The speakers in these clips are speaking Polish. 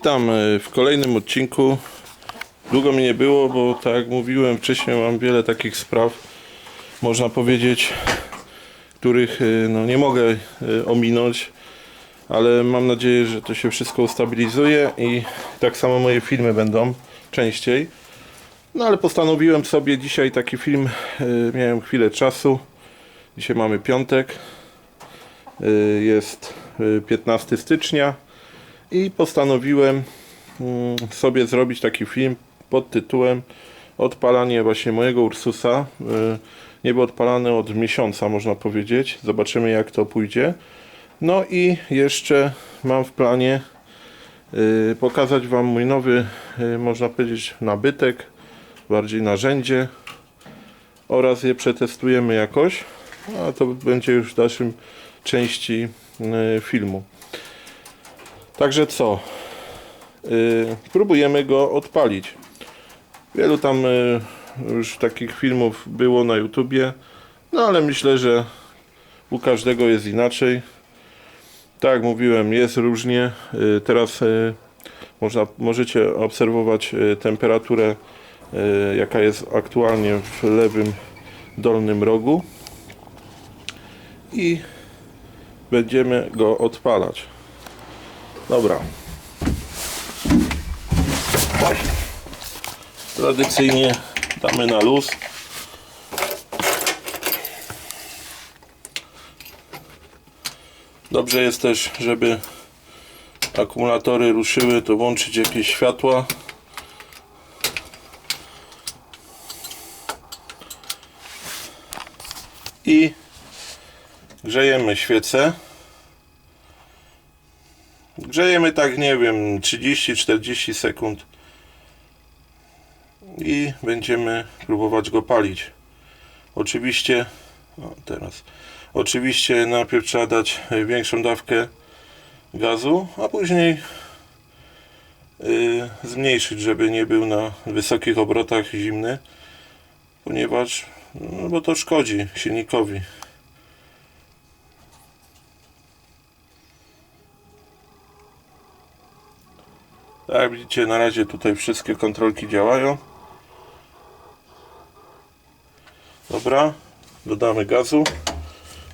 Witam e, w kolejnym odcinku. Długo mi nie było, bo tak jak mówiłem wcześniej, mam wiele takich spraw, można powiedzieć, których e, no, nie mogę e, ominąć, ale mam nadzieję, że to się wszystko ustabilizuje i tak samo moje filmy będą częściej. No ale postanowiłem sobie dzisiaj taki film, miałem chwilę czasu. Dzisiaj mamy piątek, jest e, 15 stycznia i postanowiłem mm, sobie zrobić taki film pod tytułem Odpalanie właśnie mojego Ursusa. Y, Nie był odpalany od miesiąca, można powiedzieć. Zobaczymy, jak to pójdzie. No i jeszcze mam w planie y, pokazać Wam mój nowy, y, można powiedzieć, nabytek, bardziej narzędzie oraz je przetestujemy jakoś. A to będzie już w dalszym części filmu. Także co? Yy, próbujemy go odpalić. Wielu tam yy, już takich filmów było na YouTubie, no ale myślę, że u każdego jest inaczej. Tak mówiłem, jest różnie. Yy, teraz yy, można, możecie obserwować yy, temperaturę, yy, jaka jest aktualnie w lewym dolnym rogu i będziemy go odpalać. Dobra. Tradycyjnie damy na luz. Dobrze jest też, żeby akumulatory ruszyły, to włączyć jakieś światła. I grzejemy świecę. Grzejemy tak, nie wiem, 30-40 sekund i będziemy próbować go palić. Oczywiście, o teraz, oczywiście najpierw trzeba dać większą dawkę gazu, a później yy, zmniejszyć, żeby nie był na wysokich obrotach zimny, ponieważ, no bo to szkodzi silnikowi. Tak widzicie, na razie tutaj wszystkie kontrolki działają. Dobra, dodamy gazu.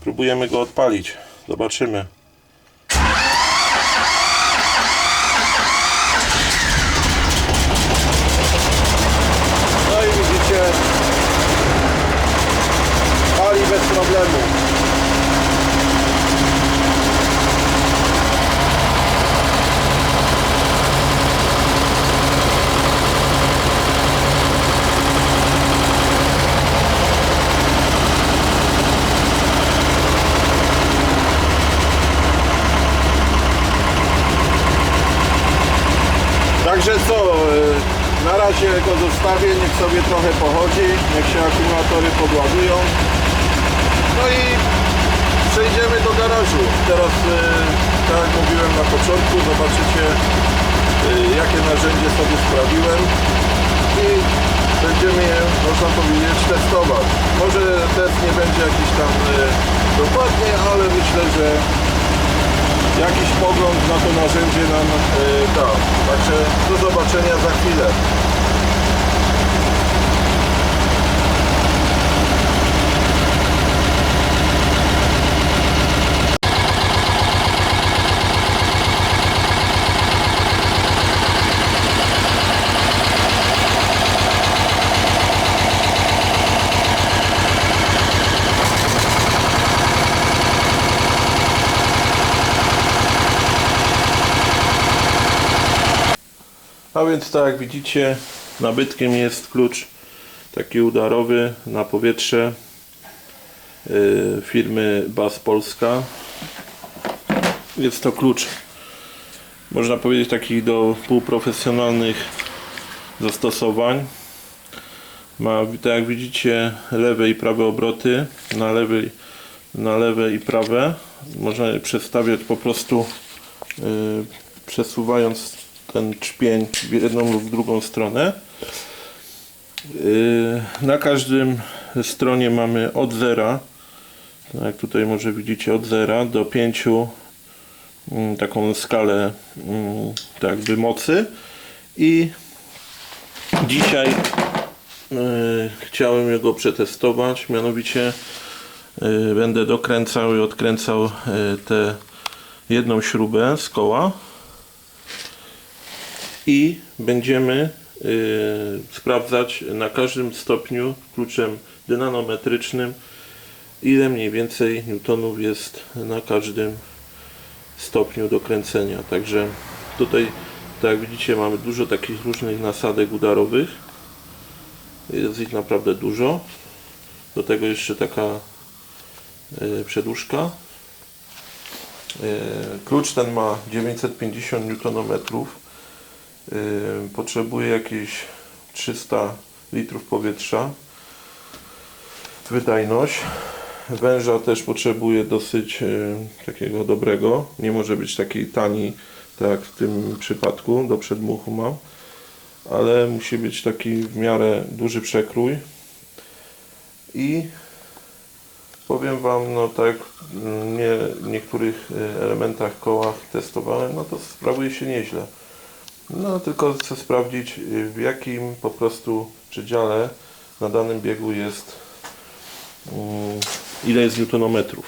Próbujemy go odpalić. Zobaczymy. No i widzicie, pali bez problemu. Także co, y, na razie go zostawię, niech sobie trochę pochodzi, niech się akumulatory podładują. No i przejdziemy do garażu. Teraz, y, tak jak mówiłem na początku, zobaczycie y, jakie narzędzie sobie sprawiłem i będziemy je, można powiedzieć, testować. Może test nie będzie jakiś tam dokładnie, ale myślę, że jakiś pogląd na to narzędzie nam da. Także do zobaczenia za chwilę. A więc tak jak widzicie, nabytkiem jest klucz taki udarowy na powietrze yy, firmy Bas Polska. Jest to klucz, można powiedzieć, taki do półprofesjonalnych zastosowań. Ma, tak jak widzicie, lewe i prawe obroty. Na lewej, na lewe i prawe. Można je przestawiać po prostu yy, przesuwając ten czpień w jedną lub w drugą stronę. Yy, Na każdym stronie mamy od zera, tak jak tutaj może widzicie, od zera do 5 mm, taką skalę mm, tak jakby mocy i dzisiaj y, chciałem go przetestować, mianowicie y, będę dokręcał i odkręcał tę jedną śrubę z koła i będziemy y, sprawdzać na każdym stopniu kluczem dynanometrycznym ile mniej więcej newtonów jest na każdym stopniu dokręcenia. Także tutaj, tak jak widzicie, mamy dużo takich różnych nasadek udarowych. Jest ich naprawdę dużo. Do tego jeszcze taka y, przedłużka. Y, Klucz ten ma 950 Nm. Y, Potrzebuje jakieś 300 litrów powietrza. Wydajność. Węża też potrzebuje dosyć y, takiego dobrego. Nie może być taki tani, tak jak w tym przypadku, do przedmuchu mam. Ale musi być taki w miarę duży przekrój. I powiem Wam, no tak mm, nie, w niektórych elementach kołach testowałem, no to sprawuje się nieźle. No tylko chcę sprawdzić y, w jakim po prostu przedziale na danym biegu jest mm, ile jest newtonometrów.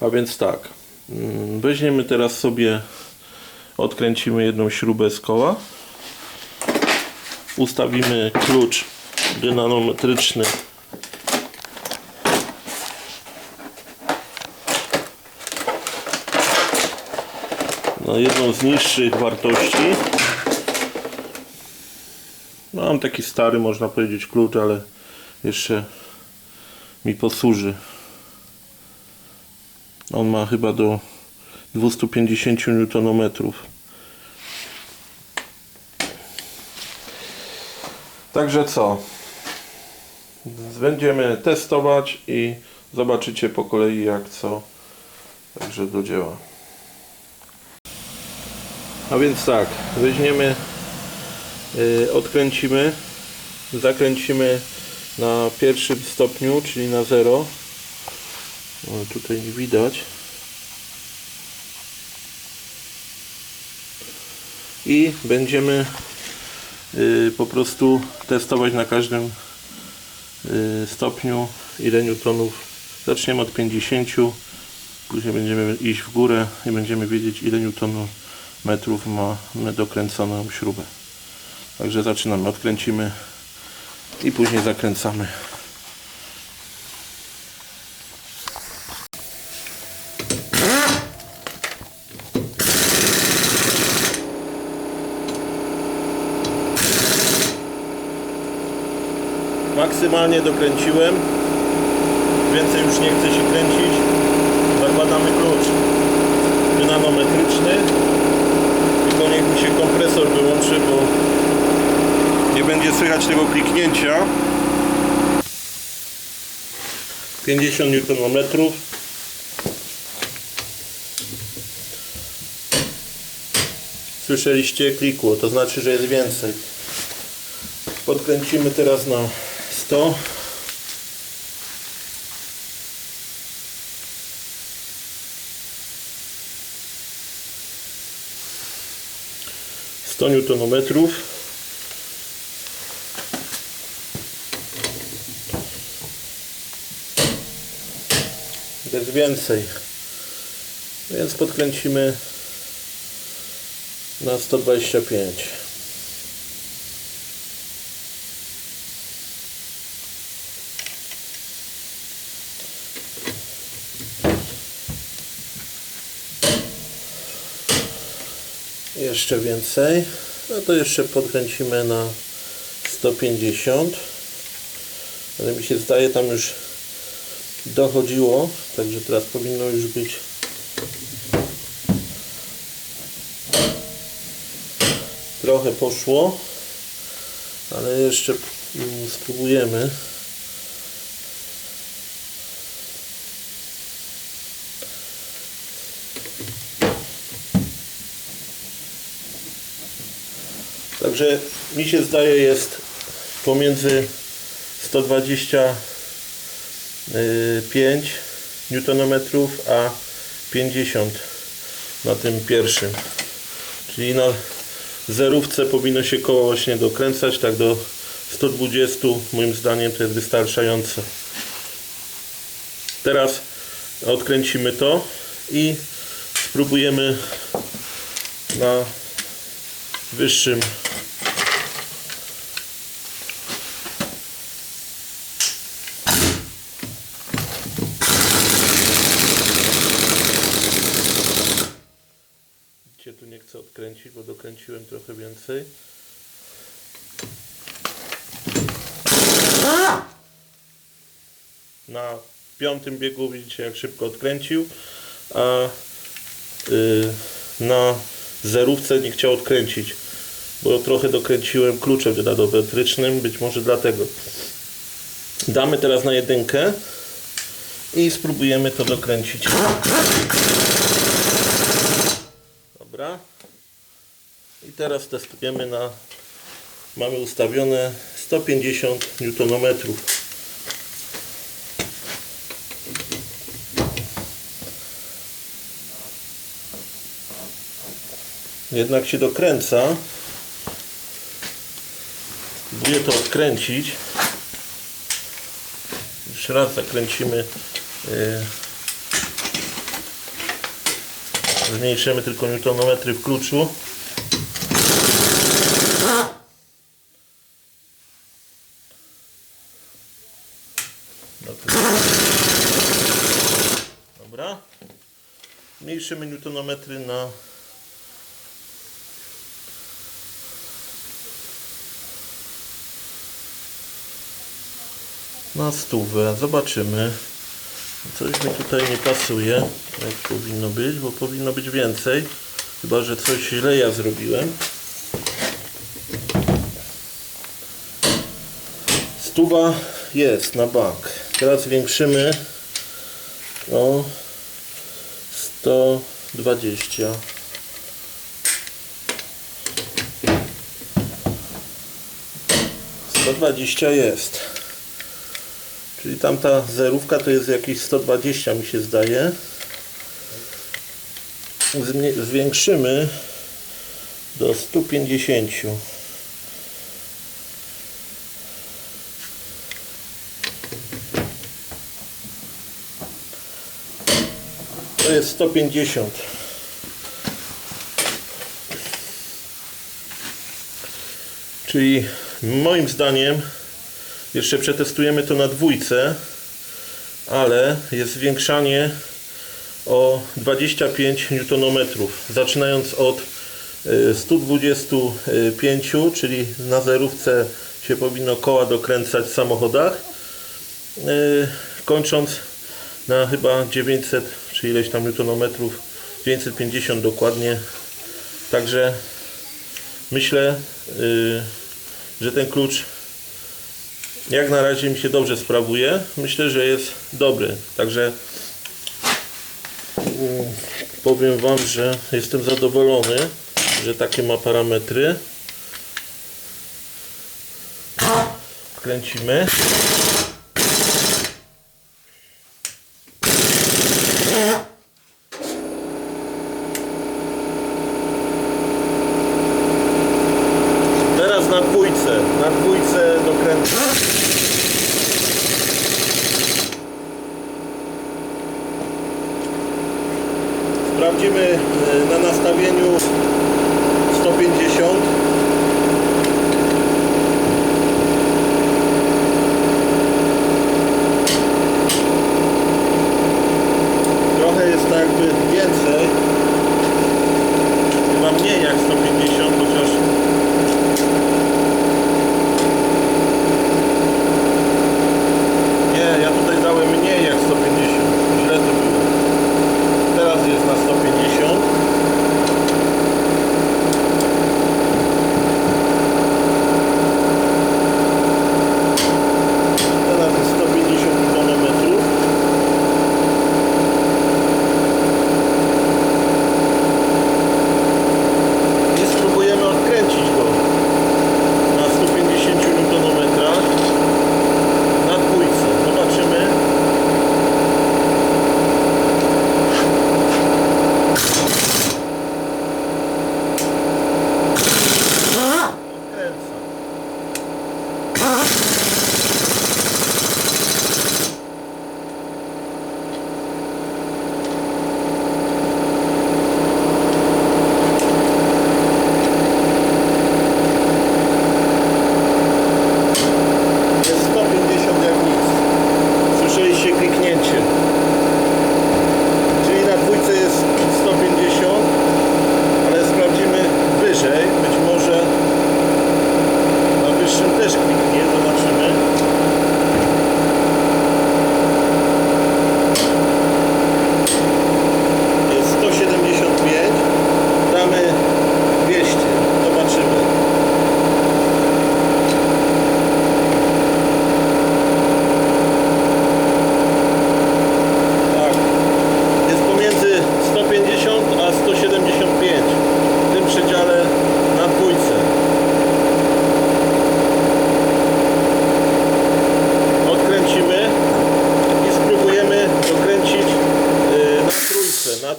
A więc tak, mm, weźmiemy teraz sobie, odkręcimy jedną śrubę z koła, ustawimy klucz dynanometryczny na jedną z niższych wartości. No, Mam taki stary, można powiedzieć, klucz, ale jeszcze mi posłuży. On ma chyba do 250 Nm. Także co? Będziemy testować i zobaczycie po kolei jak co. Także do dzieła. A więc tak, weźmiemy, yy, odkręcimy, zakręcimy na pierwszym stopniu, czyli na 0. O, tutaj nie widać. I będziemy yy, po prostu testować na każdym yy, stopniu ile newtonów. Zaczniemy od 50, później będziemy iść w górę i będziemy wiedzieć ile newtonów metrów mamy dokręconą śrubę. Także zaczynamy, odkręcimy i później zakręcamy. Maksymalnie dokręciłem. Więcej już nie chce się kręcić. Zakładamy klucz dynanometryczny. Niech mi się kompresor wyłączy, bo nie będzie słychać tego kliknięcia. 50 Nm. Słyszeliście klikło, to znaczy, że jest więcej. Podkręcimy teraz na 100. Sto newtonometrów. Jest więcej. Więc podkręcimy na 125. Jeszcze więcej. No to jeszcze podkręcimy na 150. Ale mi się zdaje tam już dochodziło, także teraz powinno już być trochę poszło, ale jeszcze mm, spróbujemy. Także mi się zdaje jest pomiędzy 125 Nm a 50 na tym pierwszym. Czyli na zerówce powinno się koło właśnie dokręcać tak do 120 moim zdaniem to jest wystarczająco. Teraz odkręcimy to i spróbujemy na wyższym odkręcić, bo dokręciłem trochę więcej. Na piątym biegu widzicie jak szybko odkręcił, a y, na zerówce nie chciał odkręcić, bo trochę dokręciłem kluczem dynadometrycznym, być może dlatego. Damy teraz na jedynkę i spróbujemy to dokręcić. Dobra. Teraz testujemy na mamy ustawione 150 Nm. Jednak się dokręca. Spróbuję to odkręcić. Jeszcze raz zakręcimy. Yy, Zmniejszymy tylko newtonometry w kluczu. Dobra. Zmniejszymy newtonometry na na stówę. Zobaczymy. Coś mi tutaj nie pasuje, jak powinno być, bo powinno być więcej. Chyba, że coś źle ja zrobiłem. Stuwa jest na bank. Teraz zwiększymy o 120. Sto dwadzieścia jest. Czyli tamta zerówka to jest jakieś 120 mi się zdaje. Zwiększymy do 150. To jest 150. Czyli moim zdaniem jeszcze przetestujemy to na dwójce, ale jest zwiększanie o 25 Nm, zaczynając od y, 125, czyli na zerówce się powinno koła dokręcać w samochodach, y, kończąc na chyba 900 czy ileś tam newtonometrów, 950 dokładnie. Także myślę, y, że ten klucz jak na razie mi się dobrze sprawuje. Myślę, że jest dobry. Także mm, powiem Wam, że jestem zadowolony, że takie ma parametry. Kręcimy.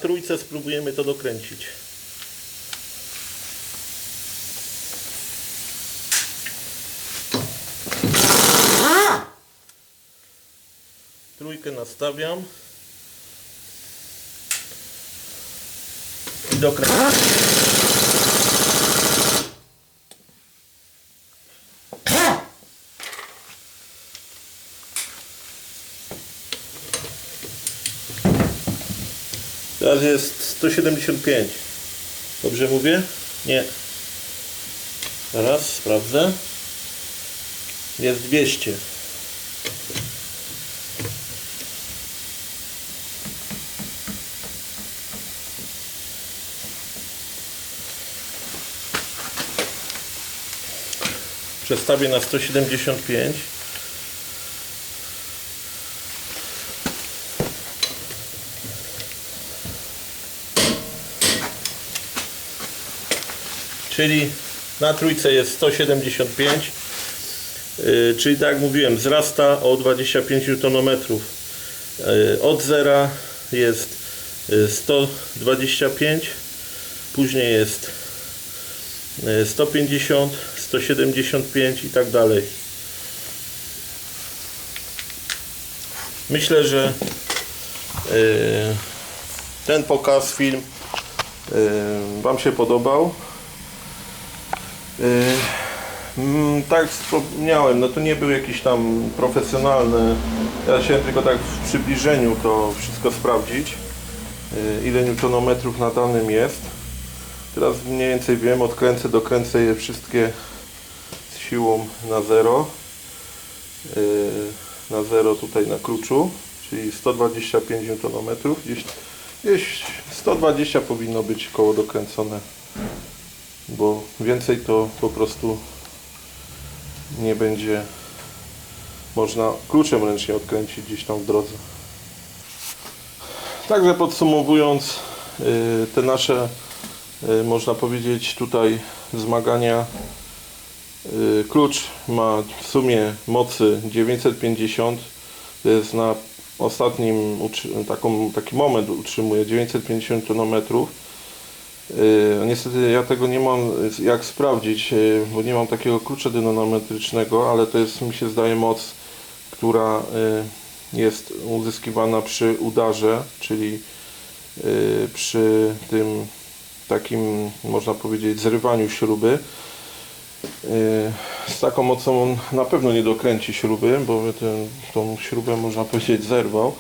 Trójce spróbujemy to dokręcić. Trójkę nastawiam. I dokręcam. Teraz jest 175. Dobrze mówię? Nie. Teraz sprawdzę. Jest 200. Przestawię na 175. czyli na trójce jest 175 yy, czyli tak jak mówiłem wzrasta o 25 Nm yy, od zera jest yy, 125 później jest yy, 150 175 i tak dalej. Myślę, że ten pokaz film Wam się podobał tak jak wspomniałem, no to nie był jakiś tam profesjonalny. Ja chciałem tylko tak w przybliżeniu to wszystko sprawdzić. Yy, ile newtonometrów na danym jest. Teraz mniej więcej wiem, odkręcę, dokręcę je wszystkie z siłą na zero. Yy, na zero tutaj na kluczu, czyli 125 newtonometrów. Gdzieś, gdzieś 120 powinno być koło dokręcone bo więcej to po prostu nie będzie można kluczem ręcznie odkręcić gdzieś tam w drodze. Także podsumowując y, te nasze y, można powiedzieć tutaj zmagania y, klucz ma w sumie mocy 950 to jest na ostatnim taką, taki moment utrzymuje 950 tonometrów niestety ja tego nie mam jak sprawdzić, yy, bo nie mam takiego klucza dynamometrycznego, ale to jest mi się zdaje moc, która yy, jest uzyskiwana przy udarze, czyli przy tym takim można powiedzieć zrywaniu śruby. Z taką mocą on na pewno nie dokręci śruby, bo ten, tą śrubę można powiedzieć zerwał.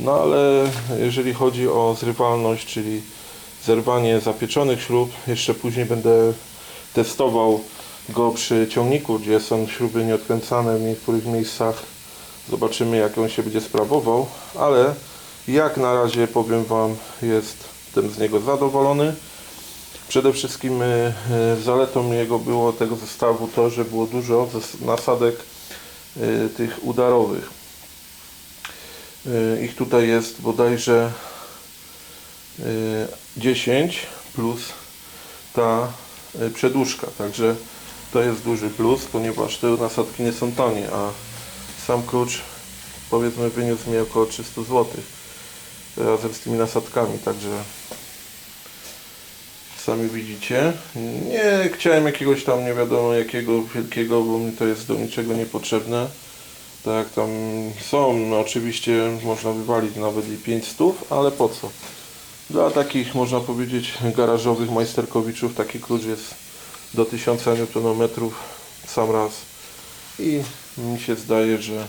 No ale jeżeli chodzi o zrywalność, czyli zerwanie zapieczonych śrub. Jeszcze później będę testował go przy ciągniku, gdzie są śruby nieodkręcane w niektórych miejscach. Zobaczymy jak on się będzie sprawował, ale jak na razie powiem Wam jestem z niego zadowolony. Przede wszystkim e, zaletą jego było tego zestawu to, że było dużo nasadek e, tych udarowych. E, ich tutaj jest bodajże 10 plus ta y, przedłużka. Także to jest duży plus, ponieważ te nasadki nie są tanie, a sam klucz powiedzmy wyniósł mi około 300 zł razem z tymi nasadkami, także sami widzicie. Nie chciałem jakiegoś tam nie wiadomo jakiego wielkiego, bo mi to jest do niczego niepotrzebne. Tak tam są, no oczywiście można wywalić nawet i 500, ale po co? Dla takich, można powiedzieć, garażowych majsterkowiczów taki klucz jest do 1000 Nm sam raz. I mi się zdaje, że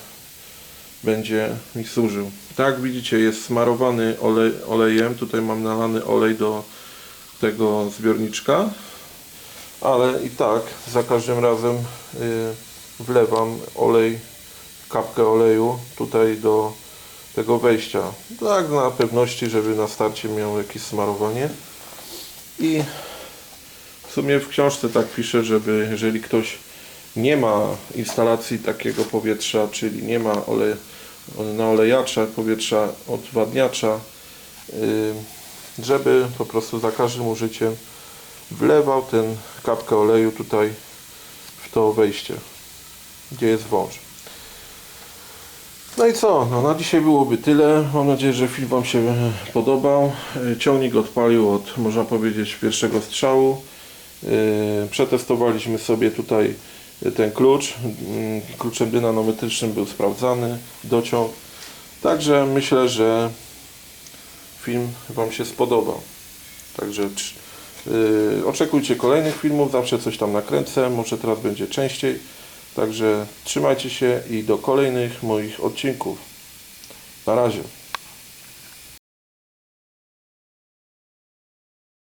będzie mi służył. Tak widzicie jest smarowany olej, olejem, tutaj mam nalany olej do tego zbiorniczka. Ale i tak za każdym razem y, wlewam olej, kapkę oleju tutaj do tego wejścia. Tak na pewności, żeby na starcie miał jakieś smarowanie. I w sumie w książce tak pisze, żeby jeżeli ktoś nie ma instalacji takiego powietrza, czyli nie ma ole, naolejacza powietrza, odwadniacza, yy, żeby po prostu za każdym użyciem wlewał ten kapkę oleju tutaj w to wejście, gdzie jest wąż. No i co? No, na dzisiaj byłoby tyle. Mam nadzieję, że film Wam się e, podobał. E, Ciągnik odpalił od, można powiedzieć, pierwszego strzału. E, Przetestowaliśmy sobie tutaj ten klucz. Mm, Kluczem dynanometrycznym był sprawdzany, dociąg. Także myślę, że film Wam się spodobał. Także oczekujcie kolejnych filmów, zawsze coś tam nakręcę, może teraz będzie częściej. Także trzymajcie się i do kolejnych moich odcinków. Na razie.